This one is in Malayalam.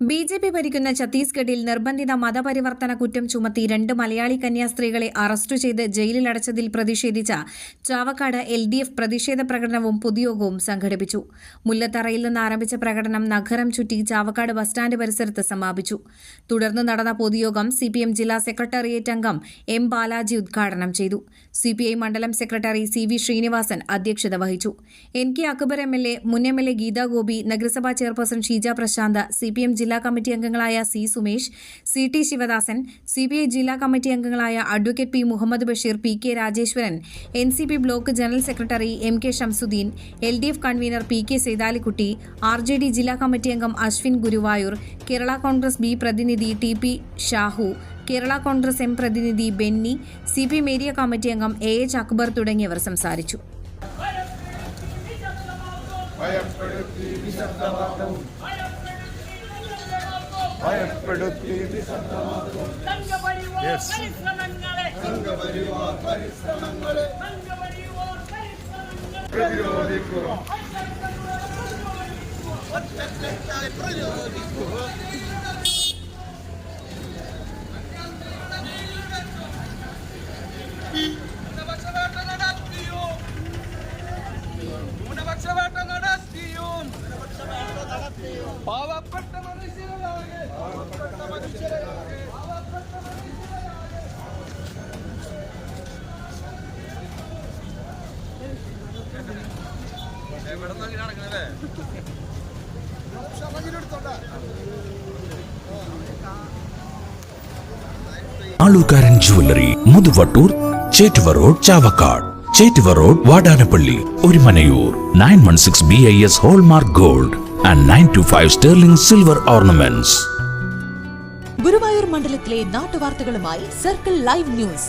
B J P ഭരിക്കുന്ന ഛത്തീസ്ഗഡിൽ നിർബന്ധിത മതപരിവർത്തന കുറ്റം ചുമത്തി രണ്ട് മലയാളി കന്യാസ്ത്രീകളെ അറസ്റ്റ് ചെയ്ത് ജയിലിലടച്ചതിൽ പ്രതിഷേധിച്ച ചാവക്കാട് എൽ ഡി എഫ് പ്രതിഷേധ പ്രകടനവും പൊതുയോഗവും സംഘടിപ്പിച്ചു. മുല്ലത്തറയിൽ നിന്ന് ആരംഭിച്ച പ്രകടനം നഗരം ചുറ്റി ചാവക്കാട് ബസ് സ്റ്റാൻഡ് പരിസരത്ത് സമാപിച്ചു. തുടർന്ന് നടന്ന പൊതുയോഗം സി പി എം ജില്ലാ സെക്രട്ടേറിയറ്റ് അംഗം എം ബാലാജി ഉദ്ഘാടനം ചെയ്തു. സി പി ഐ മണ്ഡലം സെക്രട്ടറി സി വി ശ്രീനിവാസൻ അധ്യക്ഷത വഹിച്ചു. N K Akbar M L A മുൻ M L A Geetha Gopi നഗരസഭാ chairperson Sheeja Prasanth C P M ജില്ലാ കമ്മിറ്റി അംഗങ്ങളായ C Sumesh C T Sivadasan C B I ജില്ലാ കമ്മിറ്റി അംഗങ്ങളായ advocate P Muhammad Basheer P K Rajeswaran N C P block general secretary M K Shamsuddin L D F convener P K Sethalikutty R J D ജില്ലാ കമ്മിറ്റി അംഗം അശ്വിൻ ഗുരുവായൂർ കേരള കോൺഗ്രസ് ബി പ്രതിനിധി T P Shahu Kerala Congress M പ്രതിനിധി ബെന്നി സി പി മേരിയ കമ്മിറ്റി അംഗം എ എച്ച് അക്ബർ തുടങ്ങിയവർ സംസാരിച്ചു. ഭയപ്പെടുത്തി പരിശ്രമങ്ങളെ സംഘപരിവാർ പരിശ്രമങ്ങളെ സംഘപരിവാർ പരിശ്രമങ്ങളെ ന്യൂനപക്ഷവേട്ട നടത്തിയോ ന്യൂനപക്ഷവേട്ട നടത്തിയോ പാവപ്പെട്ട മനുഷ്യരാകെ പാവപ്പെട്ട മനുഷ്യരാകെ എവിടെ jewellery Muthuvattoor Chettuva road Chavakkad. Chettuva road Vadanappally Orumanayur. Nine one six B I S hallmark gold and nine two five sterling silver ornaments മണ്ഡലത്തിലെ നാട്ടുവാർത്തകളുമായി സർക്കിൾ ലൈവ് ന്യൂസ്.